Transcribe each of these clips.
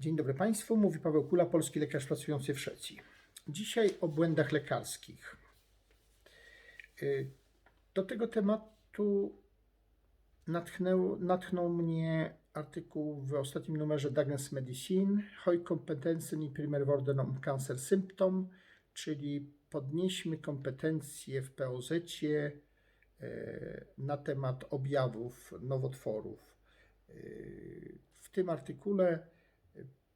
Dzień dobry Państwu, mówi Paweł Kula, polski lekarz pracujący w Szwecji. Dzisiaj o błędach lekarskich. Y, Do tego tematu natchnął, natchnął mnie artykuł w ostatnim numerze Dagens Medicine, Hoj kompetencen i primer worden om cancer symptom, czyli podnieśmy kompetencje w POZ na temat objawów nowotworów. Y, W tym artykule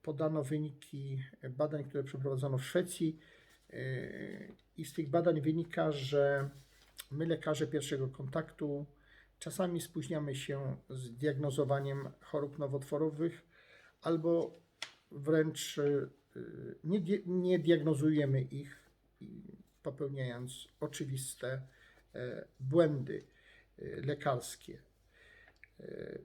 podano wyniki badań, które przeprowadzono w Szwecji. Yy, I z tych badań wynika, że my, lekarze pierwszego kontaktu, czasami spóźniamy się z diagnozowaniem chorób nowotworowych, albo wręcz yy, nie, nie diagnozujemy ich, popełniając oczywiste e, błędy e, lekarskie.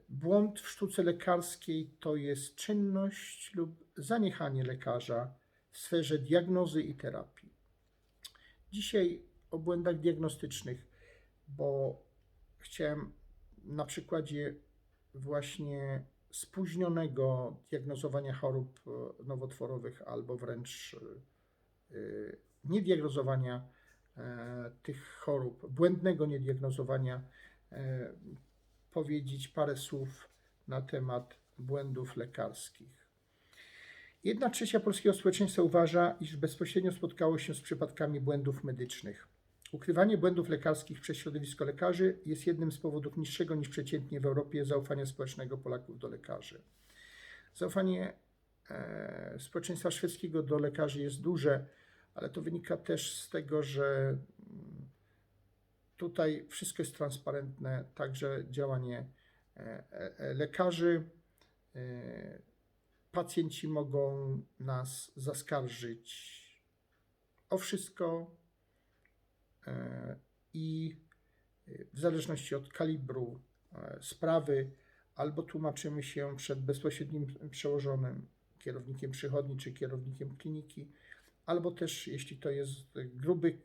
Błąd w sztuce lekarskiej to jest czynność lub zaniechanie lekarza w sferze diagnozy i terapii. Dzisiaj o błędach diagnostycznych, bo chciałem na przykładzie właśnie spóźnionego diagnozowania chorób e, nowotworowych albo wręcz e, niediagnozowania e, tych chorób, błędnego niediagnozowania powiedzieć parę słów na temat błędów lekarskich. Jedna trzecia polskiego społeczeństwa uważa, iż bezpośrednio spotkało się z przypadkami błędów medycznych. Ukrywanie błędów lekarskich przez środowisko lekarzy jest jednym z powodów niższego niż przeciętnie w Europie zaufania społecznego Polaków do lekarzy. Zaufanie e, społeczeństwa szwedzkiego do lekarzy jest duże, ale to wynika też z tego, że mm, Tutaj wszystko jest transparentne, także działanie e, e, lekarzy. E, Pacjenci mogą nas zaskarżyć o wszystko i w zależności od kalibru sprawy albo tłumaczymy się przed bezpośrednim przełożonym kierownikiem przychodni czy kierownikiem kliniki, albo też jeśli to jest gruby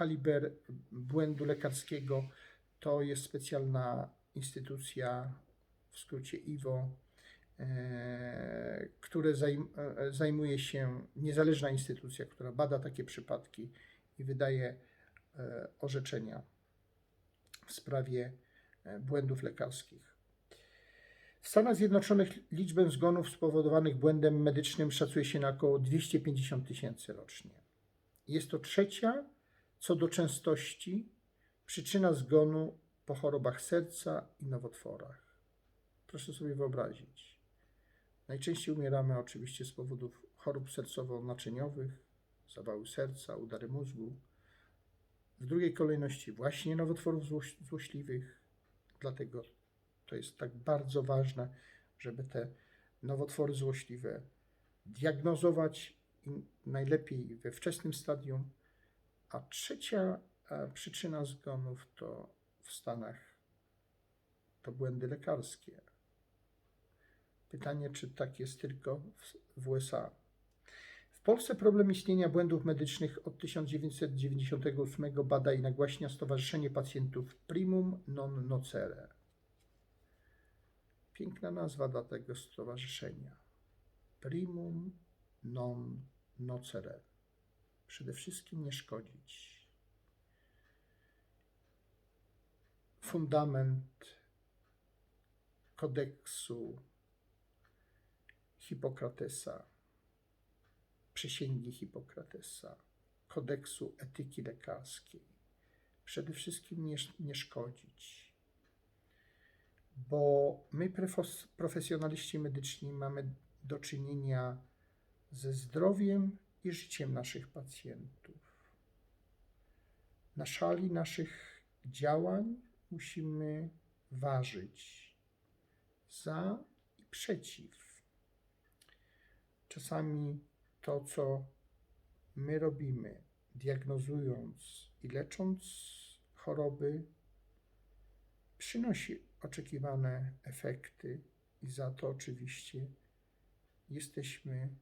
kaliber błędu lekarskiego to jest specjalna instytucja, w skrócie IWO, e, które e, zajmuje się, niezależna instytucja, która bada takie przypadki i wydaje e, orzeczenia w sprawie błędów lekarskich. W Stanach Zjednoczonych liczbę zgonów spowodowanych błędem medycznym szacuje się na około 250 tysięcy rocznie. Jest to trzecia co do częstości przyczyna zgonu po chorobach serca i nowotworach. Proszę sobie wyobrazić. Najczęściej umieramy oczywiście z powodów chorób sercowo-naczyniowych, zawału serca, udary mózgu. W drugiej kolejności właśnie nowotworów złoś- złośliwych. Dlatego to jest tak bardzo ważne, żeby te nowotwory złośliwe diagnozować najlepiej we wczesnym stadium, a trzecia e, przyczyna zgonów to w Stanach to błędy lekarskie. Pytanie, czy tak jest tylko w, w USA. W Polsce problem istnienia błędów medycznych od 1998 bada i nagłaśnia Stowarzyszenie Pacjentów Primum Non Nocere. Piękna nazwa dla tego stowarzyszenia. Primum Non Nocere przede wszystkim nie szkodzić. Fundament kodeksu Hipokratesa, przysięgi Hipokratesa, kodeksu etyki lekarskiej. Przede wszystkim nie, nie szkodzić, bo my, profes- profesjonaliści medyczni, mamy do czynienia ze zdrowiem i życiem naszych pacjentów. Na szali naszych działań musimy ważyć za i przeciw. Czasami to, co my robimy, diagnozując i lecząc choroby, przynosi oczekiwane efekty, i za to oczywiście jesteśmy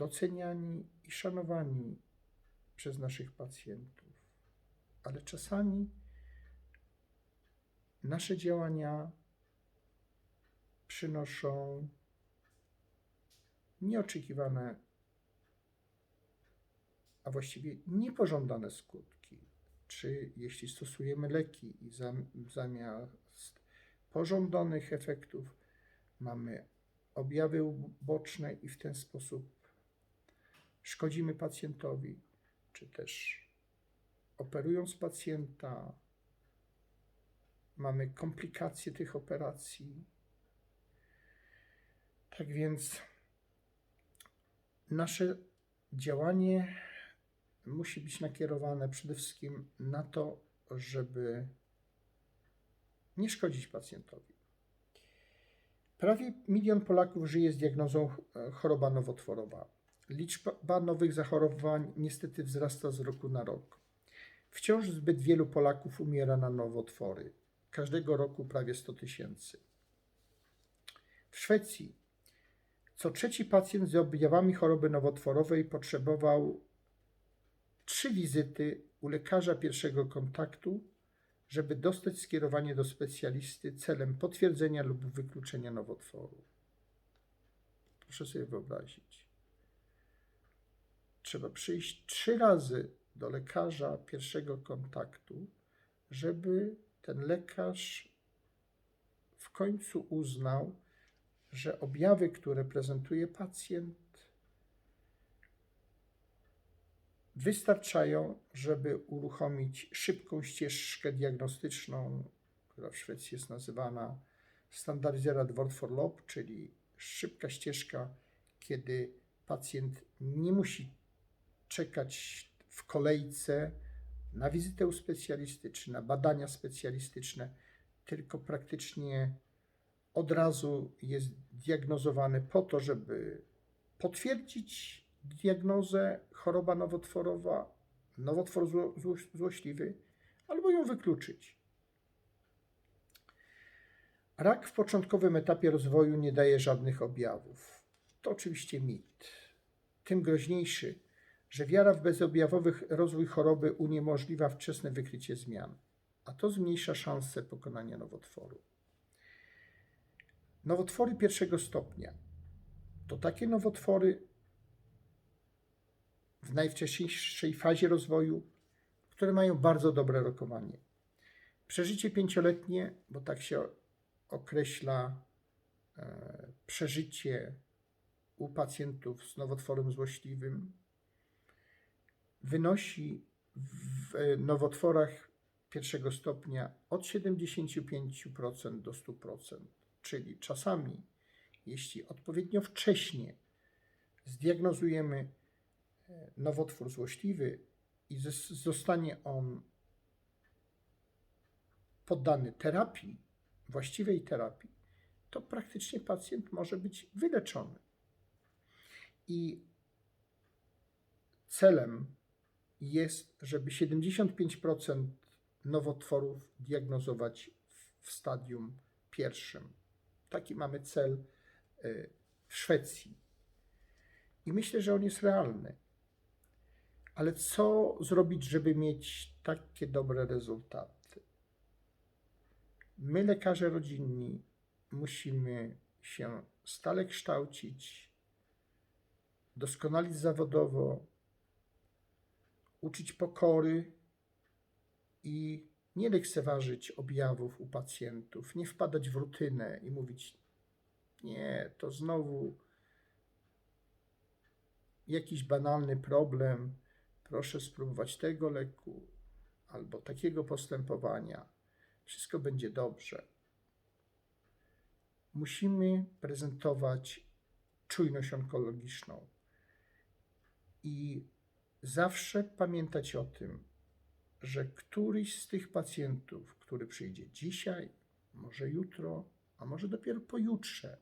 doceniani i szanowani przez naszych pacjentów. Ale czasami nasze działania przynoszą nieoczekiwane, a właściwie niepożądane skutki. Czy jeśli stosujemy leki i zam- zamiast pożądanych efektów mamy objawy uboczne i w ten sposób szkodzimy pacjentowi, czy też operując pacjenta mamy komplikacje tych operacji. Tak więc nasze działanie musi być nakierowane przede wszystkim na to, żeby nie szkodzić pacjentowi. Prawie milion Polaków żyje z diagnozą e, choroba nowotworowa. Liczba nowych zachorowań niestety wzrasta z roku na rok. Wciąż zbyt wielu Polaków umiera na nowotwory. Każdego roku prawie 100 tysięcy. W Szwecji co trzeci pacjent z objawami choroby nowotworowej potrzebował trzy wizyty u lekarza pierwszego kontaktu, żeby dostać skierowanie do specjalisty celem potwierdzenia lub wykluczenia nowotworu. Proszę sobie wyobrazić. Trzeba przyjść trzy razy do lekarza pierwszego kontaktu, żeby ten lekarz w końcu uznał, że objawy, które prezentuje pacjent, wystarczają, żeby uruchomić szybką ścieżkę diagnostyczną, która w Szwecji jest nazywana Standardiserad Vårdforlopp, czyli szybka ścieżka, kiedy pacjent nie musi czekać w kolejce na wizytę u specjalisty na badania specjalistyczne, tylko praktycznie od razu jest diagnozowany po to, żeby potwierdzić diagnozę choroba nowotworowa, nowotwór zło, zło, złośliwy, albo ją wykluczyć. Rak w początkowym etapie rozwoju nie daje żadnych objawów. To oczywiście mit. Tym groźniejszy, że wiara w bezobjawowy rozwój choroby uniemożliwia wczesne wykrycie zmian, a to zmniejsza szanse pokonania nowotworu. Nowotwory pierwszego stopnia to takie nowotwory w najwcześniejszej fazie rozwoju, które mają bardzo dobre rokowanie. Przeżycie pięcioletnie, bo tak się określa e, przeżycie u pacjentów z nowotworem złośliwym, wynosi w e, nowotworach pierwszego stopnia od 75% do 100%. Czyli czasami, jeśli odpowiednio wcześnie zdiagnozujemy e, nowotwór złośliwy i zos- zostanie on poddany terapii, właściwej terapii, to praktycznie pacjent może być wyleczony. I celem jest, żeby 75% nowotworów diagnozować w- stadium pierwszym. Taki mamy cel y, w Szwecji. I myślę, że on jest realny. Ale co zrobić, żeby mieć takie dobre rezultaty? My, lekarze rodzinni, musimy się stale kształcić, doskonalić zawodowo, uczyć pokory i nie lekceważyć objawów u pacjentów, nie wpadać w rutynę i mówić: Nie, to znowu jakiś banalny problem, proszę spróbować tego leku albo takiego postępowania. Wszystko będzie dobrze. Musimy prezentować czujność onkologiczną i zawsze pamiętać o tym, że któryś z tych pacjentów, który przyjdzie dzisiaj, może jutro, a może dopiero pojutrze,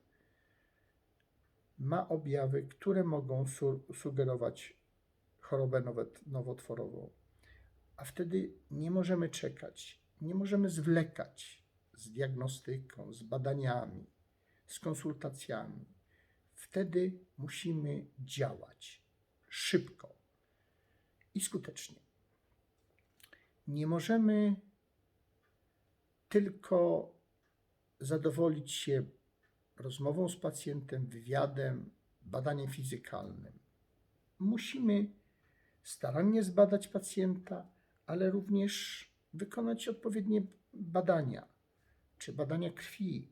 ma objawy, które mogą su- sugerować chorobę nowot- nowotworową. A wtedy nie możemy czekać, nie możemy zwlekać z diagnostyką, z badaniami, z konsultacjami. Wtedy musimy działać szybko i skutecznie nie możemy tylko zadowolić się rozmową z pacjentem, wywiadem, badaniem fizykalnym. Musimy starannie zbadać pacjenta, ale również wykonać odpowiednie badania, czy badania krwi,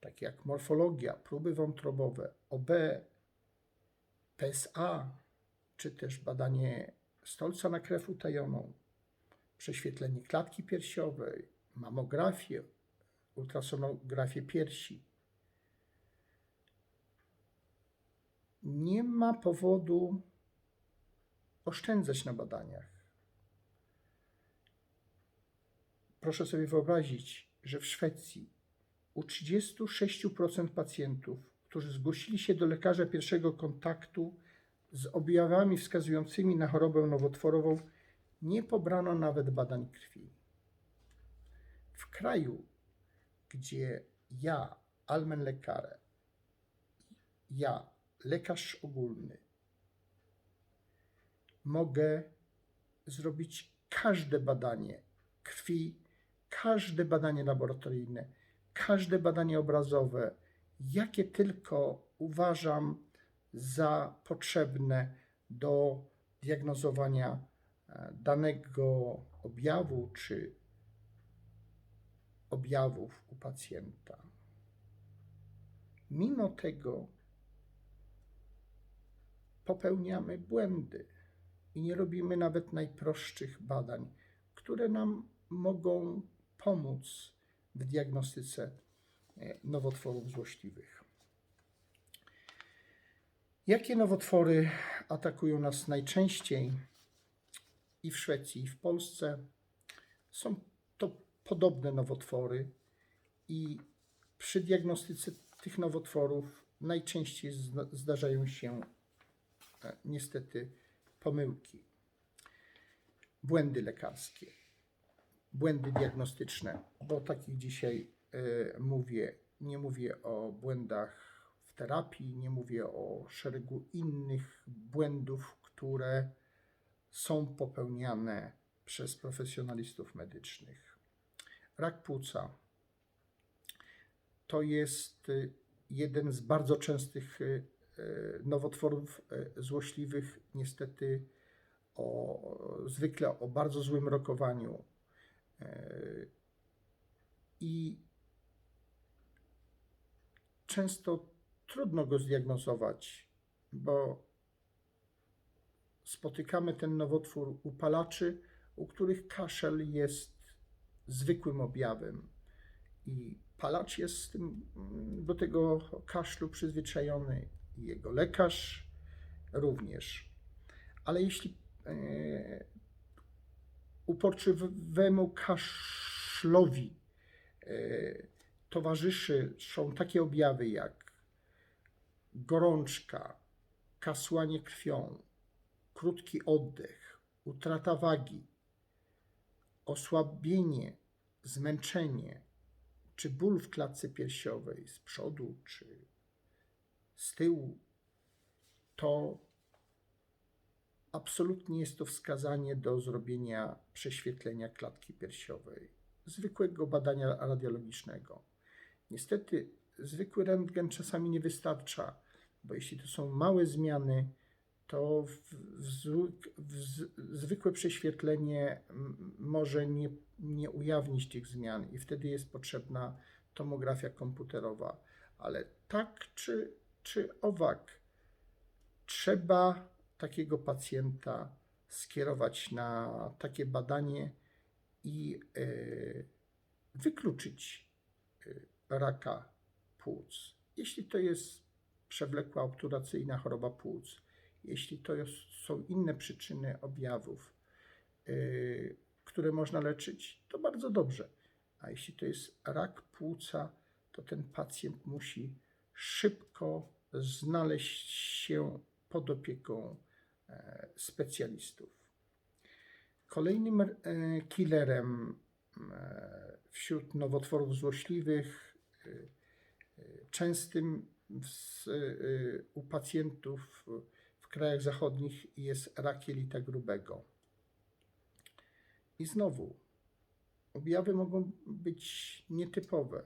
takie jak morfologia, próby wątrobowe, OB, PSA, czy też badanie stolca na krew utajoną, prześwietlenie klatki piersiowej, mamografię, ultrasonografię piersi. Nie ma powodu oszczędzać na badaniach. Proszę sobie wyobrazić, że w Szwecji u 36% pacjentów, którzy zgłosili się do lekarza pierwszego kontaktu z objawami wskazującymi na chorobę nowotworową, nie pobrano nawet badań krwi. W kraju, gdzie ja, Almen Lekare, ja, lekarz ogólny, mogę zrobić każde badanie krwi, każde badanie laboratoryjne, każde badanie obrazowe, jakie tylko uważam za potrzebne do diagnozowania e, danego objawu czy objawów u pacjenta. Mimo tego popełniamy błędy i nie robimy nawet najprostszych badań, które nam mogą pomóc w diagnostyce e, nowotworów złośliwych. Jakie nowotwory atakują nas najczęściej i w Szwecji, i w Polsce? Są to podobne nowotwory i przy diagnostyce tych nowotworów najczęściej zda- zdarzają się e, niestety pomyłki, błędy lekarskie, błędy diagnostyczne, bo o takich dzisiaj e, mówię. Nie mówię o błędach terapii, nie mówię o szeregu innych błędów, które są popełniane przez profesjonalistów medycznych. Rak płuca to jest y, jeden z bardzo częstych y, y, nowotworów złośliwych, niestety o, zwykle o bardzo złym rokowaniu. I często trudno go zdiagnozować, bo spotykamy ten nowotwór u palaczy, u których kaszel jest zwykłym objawem. I palacz jest tym, mm, do tego kaszlu przyzwyczajony, jego lekarz również. Ale jeśli e, uporczywemu kaszlowi e, towarzyszy są takie objawy jak gorączka, kasłanie krwią, krótki oddech, utrata wagi, osłabienie, zmęczenie, czy ból w klatce piersiowej z przodu czy z tyłu, to absolutnie jest to wskazanie do zrobienia prześwietlenia klatki piersiowej, zwykłego badania radiologicznego. Niestety, zwykły rentgen czasami nie wystarcza, bo jeśli to są małe zmiany, to w, w, zwykłe prześwietlenie może nie, nie ujawnić tych zmian i wtedy jest potrzebna tomografia komputerowa. Ale tak czy, czy owak, trzeba takiego pacjenta skierować na takie badanie i e, wykluczyć e, raka płuc. Jeśli to jest przewlekła obturacyjna choroba płuc, jeśli to są inne przyczyny objawów, yy, które można leczyć, to bardzo dobrze. A jeśli to jest rak płuca, to ten pacjent musi szybko znaleźć się pod opieką e, specjalistów. Kolejnym e, killerem e, wśród nowotworów złośliwych, częstym w, e, u pacjentów w krajach zachodnich jest rak jelita grubego. I znowu, objawy mogą być nietypowe.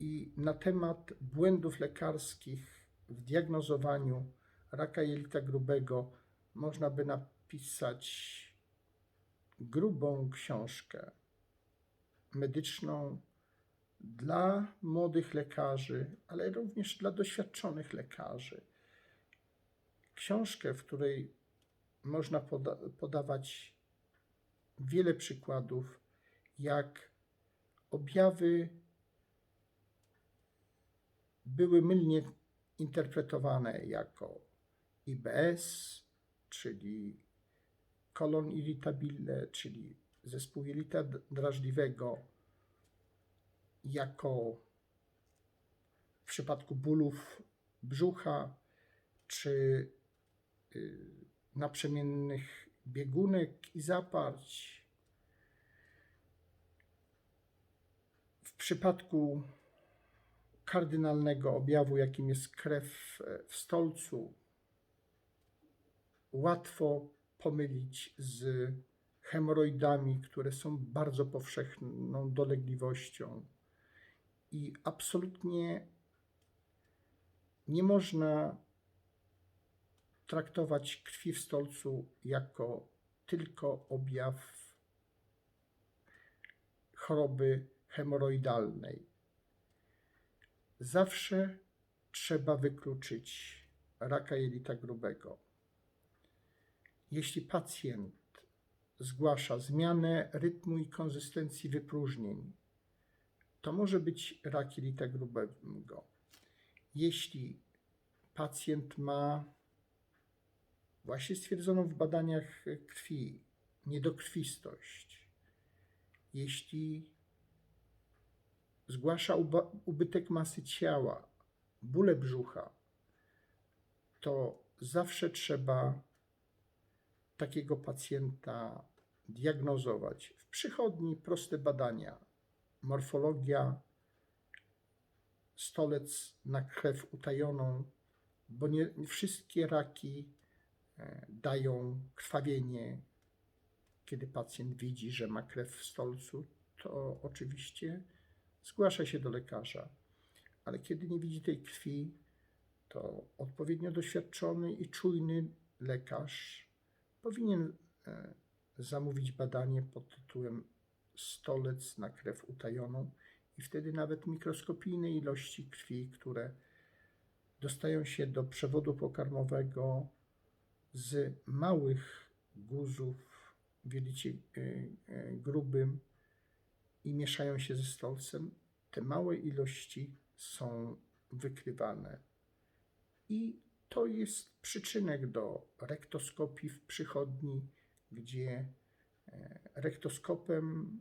I na temat błędów lekarskich w diagnozowaniu raka jelita grubego można by napisać grubą książkę medyczną dla młodych lekarzy, ale również dla doświadczonych lekarzy. Książkę, w której można poda podawać wiele przykładów, jak objawy były mylnie interpretowane jako IBS, czyli kolon irritabile, czyli zespół jelita drażliwego, jako w przypadku bólów brzucha, czy y, naprzemiennych biegunek i zaparć. W przypadku kardynalnego objawu, jakim jest krew e, w stolcu, łatwo pomylić z hemoroidami, które są bardzo powszechną dolegliwością. I absolutnie nie można traktować krwi w stolcu jako tylko objaw choroby hemoroidalnej. Zawsze trzeba wykluczyć raka jelita grubego. Jeśli pacjent zgłasza zmianę rytmu i konsystencji wypróżnień, to może być rak jelita grubego. Jeśli pacjent ma właśnie stwierdzoną w badaniach krwi niedokrwistość, jeśli zgłasza ubytek masy ciała, bóle brzucha, to zawsze trzeba takiego pacjenta diagnozować. W przychodni proste badania, morfologia, stolec na krew utajoną, bo nie wszystkie raki e, dają krwawienie. Kiedy pacjent widzi, że ma krew w stolcu, to oczywiście zgłasza się do lekarza. Ale kiedy nie widzi tej krwi, to odpowiednio doświadczony i czujny lekarz powinien e, zamówić badanie pod tytułem stolec na krew utajoną i wtedy nawet mikroskopijne ilości krwi, które dostają się do przewodu pokarmowego z małych guzów w jelicie e, e, grubym i mieszają się ze stolcem, te małe ilości są wykrywane. I to jest przyczynek do rektoskopii w przychodni, gdzie e, rektoskopem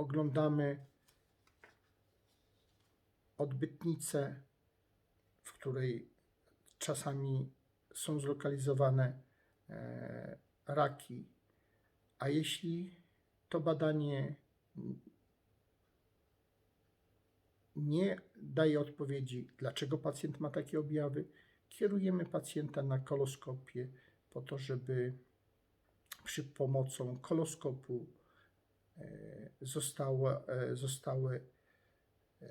oglądamy odbytnicę, w której czasami są zlokalizowane e, raki. A jeśli to badanie nie daje odpowiedzi, dlaczego pacjent ma takie objawy, kierujemy pacjenta na koloskopię po to, żeby przy pomocą koloskopu e, e, zostały e,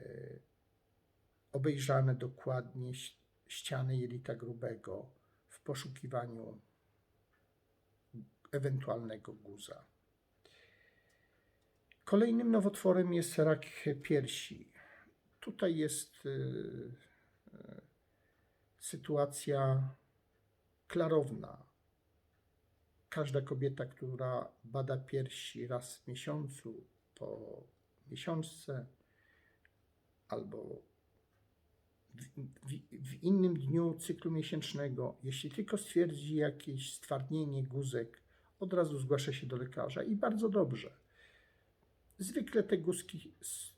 obejrzane dokładnie ściany jelita grubego w poszukiwaniu ewentualnego guza. Kolejnym nowotworem jest rak piersi. Tutaj jest sytuacja klarowna. Każda kobieta, która bada piersi raz w miesiącu, po miesiączce, albo w, w, innym dniu cyklu miesięcznego, jeśli tylko stwierdzi jakieś stwardnienie guzek, od razu zgłasza się do lekarza i bardzo dobrze. Zwykle te guzki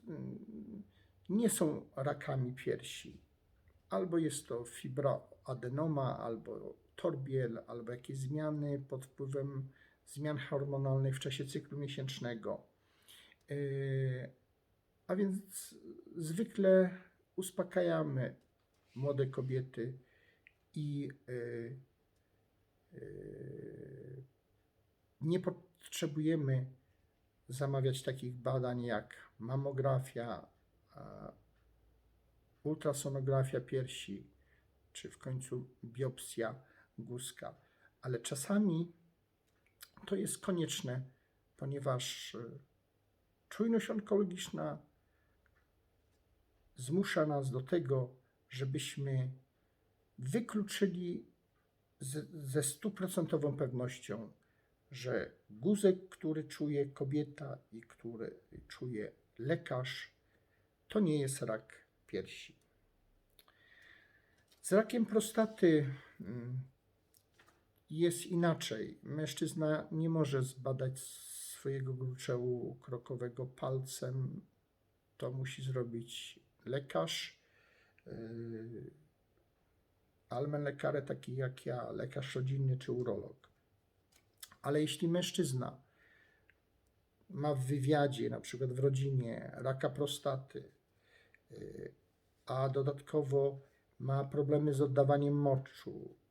mm, nie są rakami piersi. Albo jest to fibroadenoma, albo torbiel, albo jakieś zmiany pod wpływem zmian hormonalnych w czasie cyklu miesięcznego. Yy, A więc zwykle uspokajamy młode kobiety i yy, yy, nie potrzebujemy zamawiać takich badań jak mamografia, ultrasonografia piersi, czy w końcu biopsja guzka. Ale czasami to jest konieczne, ponieważ e, czujność onkologiczna zmusza nas do tego, żebyśmy wykluczyli ze stuprocentową pewnością, że guzek, który czuje kobieta i który czuje lekarz, to nie jest rak piersi. Z rakiem prostaty mm, jest inaczej. Mężczyzna nie może zbadać swojego gruczołu krokowego palcem. To musi zrobić lekarz. Yy, almen lekarze taki jak ja, lekarz rodzinny czy urolog. Ale jeśli mężczyzna ma w wywiadzie, na przykład w rodzinie, raka prostaty, yy, a dodatkowo ma problemy z oddawaniem moczu,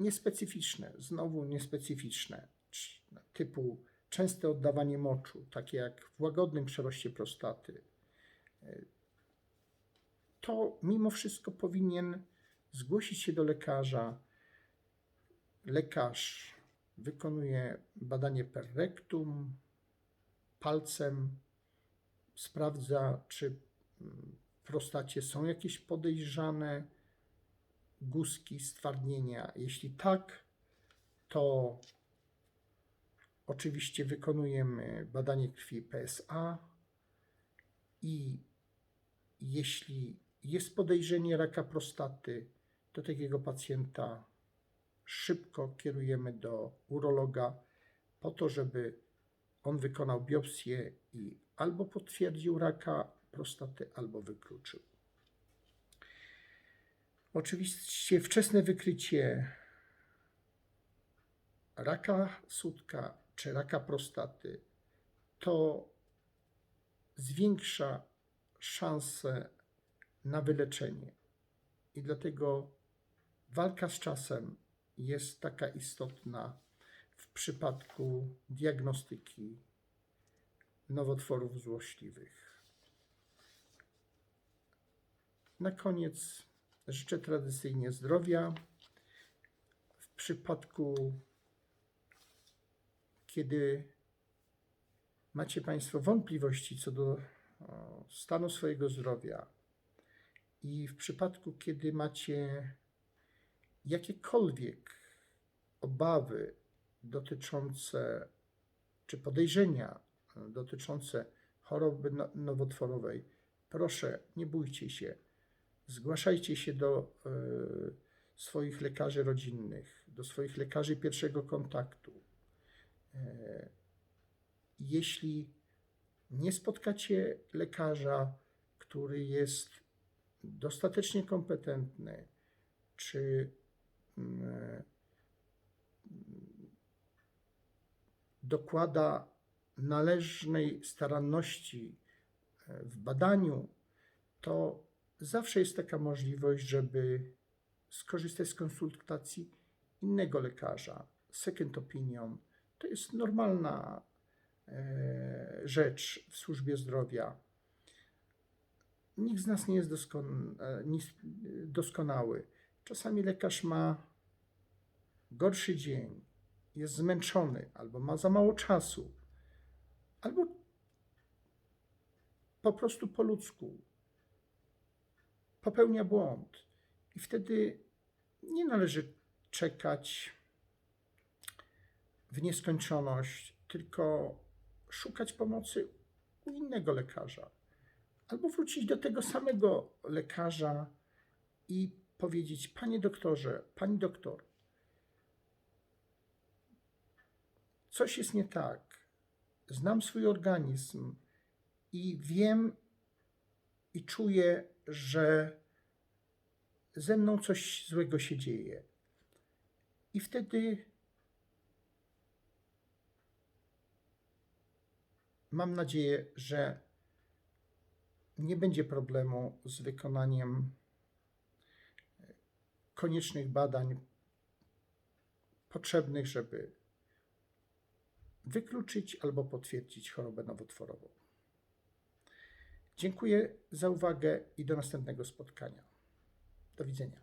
niespecyficzne, znowu niespecyficzne, typu częste oddawanie moczu, takie jak w łagodnym przeroście prostaty, yy, to mimo wszystko powinien zgłosić się do lekarza. Lekarz wykonuje badanie per rectum, palcem, sprawdza, czy mm, w prostacie są jakieś podejrzane guzki, stwardnienia. Jeśli tak, to oczywiście wykonujemy badanie krwi PSA i jeśli jest podejrzenie raka prostaty, to takiego pacjenta szybko kierujemy do urologa po to, żeby on wykonał biopsję i albo potwierdził raka prostaty, albo wykluczył. Oczywiście wczesne wykrycie raka sutka czy raka prostaty to zwiększa szanse na wyleczenie. I dlatego walka z czasem jest taka istotna w przypadku diagnostyki nowotworów złośliwych. Na koniec życzę tradycyjnie zdrowia. W przypadku, kiedy macie Państwo wątpliwości co do stanu swojego zdrowia i w przypadku, kiedy macie jakiekolwiek obawy dotyczące czy podejrzenia e, dotyczące choroby no- nowotworowej, proszę, nie bójcie się. Zgłaszajcie się do e, swoich lekarzy rodzinnych, do swoich lekarzy pierwszego kontaktu. E, jeśli nie spotkacie lekarza, który jest dostatecznie kompetentny, czy mm, dokłada należnej staranności e, w badaniu, to zawsze jest taka możliwość, żeby skorzystać z konsultacji innego lekarza. Second opinion to jest normalna e, rzecz w służbie zdrowia. Nikt z nas nie jest e, nis- doskonały. Czasami lekarz ma gorszy dzień, jest zmęczony, albo ma za mało czasu, albo po prostu po ludzku popełnia błąd. I wtedy nie należy czekać w nieskończoność, tylko szukać pomocy u innego lekarza. Albo wrócić do tego samego lekarza i powiedzieć: Panie doktorze, pani doktor, coś jest nie tak. Znam swój organizm i wiem i czuję, że ze mną coś złego się dzieje. I wtedy mam nadzieję, że nie będzie problemu z wykonaniem koniecznych badań potrzebnych, żeby wykluczyć albo potwierdzić chorobę nowotworową. Dziękuję za uwagę i do następnego spotkania. Do widzenia.